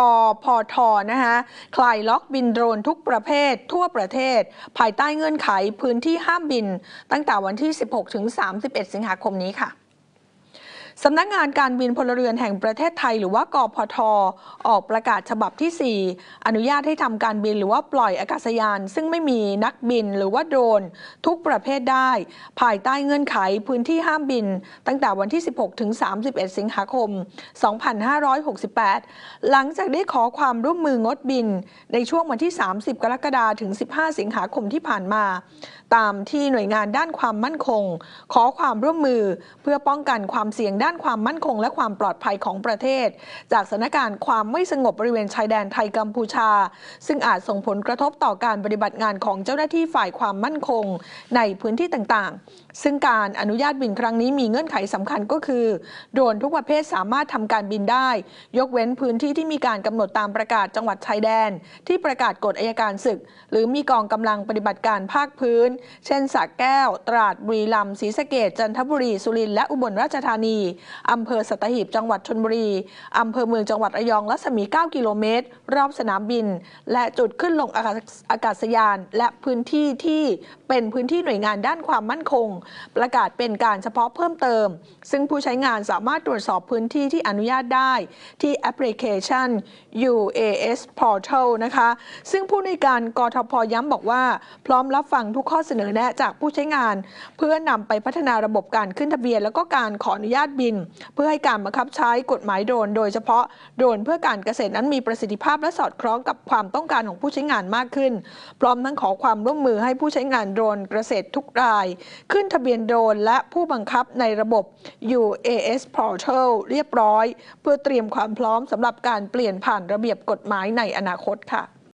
อพทนะคะคลายล็อกบินโดรนทุกประเภททั่วประเทศ ภายใต้เงื่อนไขพื้นที่ห้ามบิน ตั้งแต่วันที่ 16 ถึง 31 สิงหาคมนี้ค่ะ สำนักงานการบินพลเรือนแห่งประเทศไทย หรือว่ากพท ออกประกาศฉบับที่ 4 อนุญาตให้ทำการบินหรือว่าปล่อยอากาศยาน ซึ่งไม่มีนักบินหรือว่าโดรนทุกประเภทได้ ภายใต้เงื่อนไขพื้นที่ห้ามบิน ตั้งแต่วันที่ 16 ถึง 31 สิงหาคม 2568 หลังจากได้ขอความร่วมมืองดบิน ในช่วงวันที่ 30 กรกฎาคมถึง 15 สิงหาคมที่ผ่านมา ตามที่หน่วยงานด้านความมั่นคง ขอความร่วมมือเพื่อป้องกันความเสี่ยงด้านความมั่นคงและความปลอดภัยของประเทศ จากสถานการณ์ความไม่สงบบริเวณชายแดนไทยกัมพูชา ซึ่งอาจส่งผลกระทบต่อการปฏิบัติงานของเจ้าหน้าที่ฝ่ายความมั่นคงในพื้นที่ต่างๆ ซึ่งการอนุญาตบินครั้งนี้มีเงื่อนไขสำคัญก็คือ โดรนทุกประเภทสามารถทำการบินได้ ยกเว้นพื้นที่ที่มีการกำหนดตามประกาศจังหวัดชายแดน ที่ประกาศกฎอายการศึก หรือมีกองกำลังปฏิบัติการภาคพื้น เช่นสระแก้ว ตราดบุรีรัมย์ศรีสะเกดจันทบุรี สุรินทร์และอุบลราชธานีอำเภอสัตหีบจังหวัดชนบุรีอำเภอเมืองจังหวัดระยองรัศมี 9 กิโลเมตร รอบสนามบิน และจุดขึ้นลงอากาศยาน และพื้นที่ที่เป็นพื้นที่หน่วยงานด้านความมั่นคง ประกาศเป็นการเฉพาะเพิ่มเติม ซึ่งผู้ใช้งานสามารถตรวจสอบพื้นที่ที่อนุญาตได้ที่แอปพลิเคชัน UAS Portal นะคะ ซึ่งผู้ในการกทพย้ำบอกว่า พร้อมรับฟังทุกข้อเสนอแนะจากผู้ใช้งาน เพื่อนำไปพัฒนาระบบการขึ้นทะเบียน แล้วก็การขออนุญาตบิน เพื่อให้การบังคับใช้กฎหมายโดรนโดยเฉพาะโดรนเพื่อการเกษตรนั้นมีประสิทธิภาพและสอดคล้องกับความต้องการของผู้ใช้งานมากขึ้น พร้อมทั้งขอความร่วมมือให้ผู้ใช้งานโดรนเกษตรทุกราย ขึ้นทะเบียนโดรนและผู้บังคับในระบบ UAS Portal เรียบร้อย เพื่อเตรียมความพร้อมสำหรับการเปลี่ยนผ่านระเบียบกฎหมายในอนาคตค่ะ